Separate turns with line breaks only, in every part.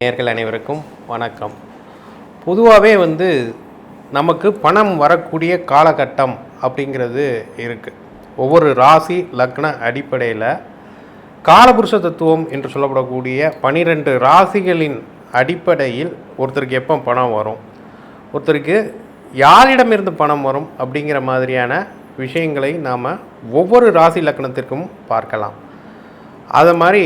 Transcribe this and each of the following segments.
நேர்கள் அனைவருக்கும் வணக்கம். பொதுவாகவே வந்து நமக்கு பணம் வரக்கூடிய காலகட்டம் அப்படிங்கிறது இருக்குது ஒவ்வொரு ராசி லக்ன அடிப்படையில் காலபுருஷ தத்துவம் என்று சொல்லப்படக்கூடிய பனிரெண்டு ராசிகளின் அடிப்படையில் ஒருத்தருக்கு எப்போ பணம் வரும்? ஒருத்தருக்கு யாரிடமிருந்து பணம் வரும் அப்படிங்கிற மாதிரியான விஷயங்களை நாம் ஒவ்வொரு ராசி லக்னத்திற்கும் பார்க்கலாம். அதை மாதிரி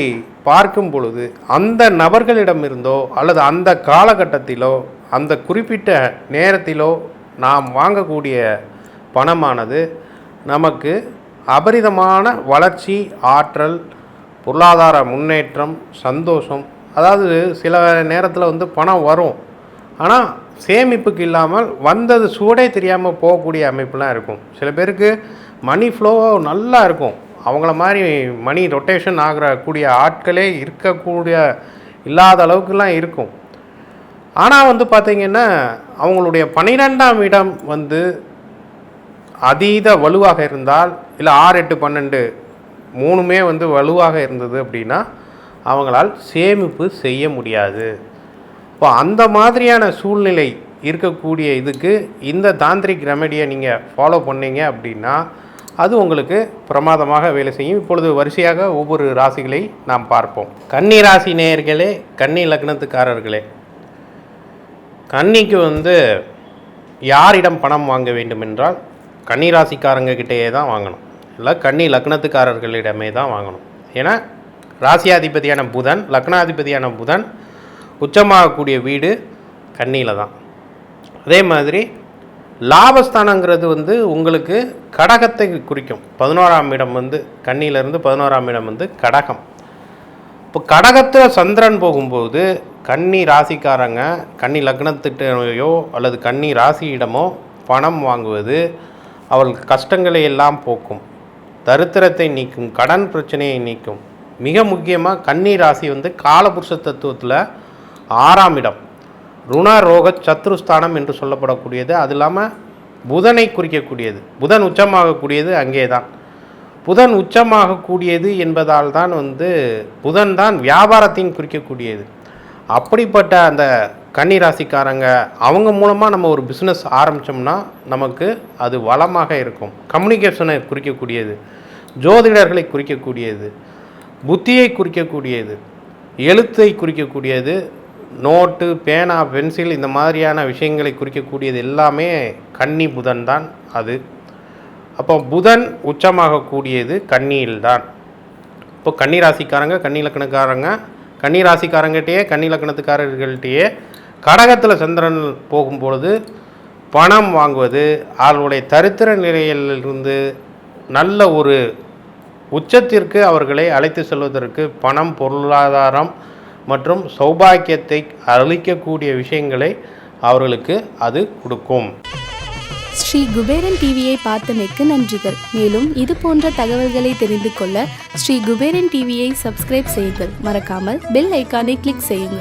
பார்க்கும் பொழுது அந்த நபர்களிடமிருந்தோ அல்லது அந்த காலகட்டத்திலோ அந்த குறிப்பிட்ட நேரத்திலோ நாம் வாங்கக்கூடிய பணமானது நமக்கு அபரிதமான வளர்ச்சி ஆற்றல் பொருளாதார முன்னேற்றம் சந்தோஷம் அதாவது சில நேரத்தில் வந்து பணம் வரும். ஆனால் சேமிப்புக்கு இல்லாமல் வந்தது சூடே தெரியாமல் போகக்கூடிய அமைப்புலாம் இருக்கும். சில பேருக்கு மணி ஃப்ளோ நல்லா இருக்கும். அவங்கள மாதிரி மணி ரொட்டேஷன் ஆகிற கூடிய ஆட்களே இருக்கக்கூடிய இல்லாத அளவுக்குலாம் இருக்கும். ஆனால் வந்து பார்த்திங்கன்னா அவங்களுடைய பன்னிரெண்டாம் இடம் வந்து அதீத வலுவாக இருந்தால் இல்லை ஆறு எட்டு பன்னெண்டு மூணுமே வந்து வலுவாக இருந்தது அப்படின்னா அவங்களால் சேமிப்பு செய்ய முடியாது. இப்போ அந்த மாதிரியான சூழ்நிலை இருக்கக்கூடிய இதுக்கு இந்த தாந்திரிக் ரெமெடியை நீங்கள் ஃபாலோ பண்ணீங்க அப்படின்னா அது உங்களுக்கு பிரமாதமாக வேலை செய்யும். இப்பொழுது வரிசையாக ஒவ்வொரு ராசிகளை நாம் பார்ப்போம். கன்னி ராசி நேயர்களே கன்னி லக்னத்துக்காரர்களே கன்னிக்கு வந்து யாரிடம் பணம் வாங்க வேண்டும் என்றால் கன்னி ராசிக்காரங்க கிட்டேயே தான் வாங்கணும். இல்லை கன்னி லக்னத்துக்காரர்களிடமே தான் வாங்கணும். ஏன்னா ராசியாதிபதியான புதன் லக்னாதிபதியான புதன் உச்சமாகக்கூடிய வீடு கண்ணியில் தான். அதே மாதிரி லாபஸ்தானங்கிறது வந்து உங்களுக்கு கடகத்தை குறிக்கும். பதினோராம் இடம் வந்து கண்ணியிலேருந்து பதினோராம் இடம் வந்து கடகம். இப்போ கடகத்தில் சந்திரன் போகும்போது கன்னி ராசிக்காரங்க கன்னி லக்னத்திட்டையோ அல்லது கன்னி ராசியிடமோ பணம் வாங்குவது அவர்கள் கஷ்டங்களை எல்லாம் போக்கும். தரித்திரத்தை நீக்கும் கடன் பிரச்சனையை நீக்கும். மிக முக்கியமாக கன்னி ராசி வந்து காலபுருஷ தத்துவத்தில் ஆறாம் இடம். ருண ரோக சத்ருஸ்தானம் என்று சொல்லப்படக்கூடியது. அது இல்லாமல் புதனை குறிக்கக்கூடியது. புதன் உச்சமாகக்கூடியது அங்கே தான் புதன் உச்சமாகக்கூடியது என்பதால் தான் வந்து புதன் தான் வியாபாரத்தையும் குறிக்கக்கூடியது. அப்படிப்பட்ட அந்த கன்னி ராசிக்காரங்க அவங்க மூலமாக நம்ம ஒரு பிஸ்னஸ் ஆரம்பித்தோம்னா நமக்கு அது வளமாக இருக்கும். கம்யூனிகேஷனை குறிக்கக்கூடியது. ஜோதிடர்களை குறிக்கக்கூடியது. புத்தியை குறிக்கக்கூடியது. எழுத்தை குறிக்கக்கூடியது. நோட்டு பேனா பென்சில் இந்த மாதிரியான விஷயங்களை குறிக்கக்கூடியது எல்லாமே கன்னி புதன் தான் அது. அப்போ புதன் உச்சமாகக்கூடியது கன்னியில்தான் இப்போ கன்னி ராசிக்காரங்க கன்னி லக்கணக்காரங்க கன்னி ராசிக்காரங்கிட்டேயே கன்னி லக்கணத்துக்காரர்கள்ட்டையே கடகத்தில் சந்திரன் போகும்பொழுது பணம் வாங்குவது அவர்களுடைய தரித்திர நிலையிலிருந்து நல்ல ஒரு உச்சத்திற்கு அவர்களை அழைத்து செல்வதற்கு பணம் பொருளாதாரம் மற்றும் சௌபாக்கியத்தை அளிக்கக்கூடிய விஷயங்களை அவர்களுக்கு அது கொடுக்கும்.
ஸ்ரீ குபேரன் டிவியை பார்த்தமைக்கு நன்றிகள். மேலும் இது போன்ற தகவல்களை தெரிந்து கொள்ள ஸ்ரீ குபேரன் டிவியை சப்ஸ்கிரைப் செய்யுங்கள். மறக்காமல் பெல் ஐக்கானை கிளிக் செய்யுங்கள்.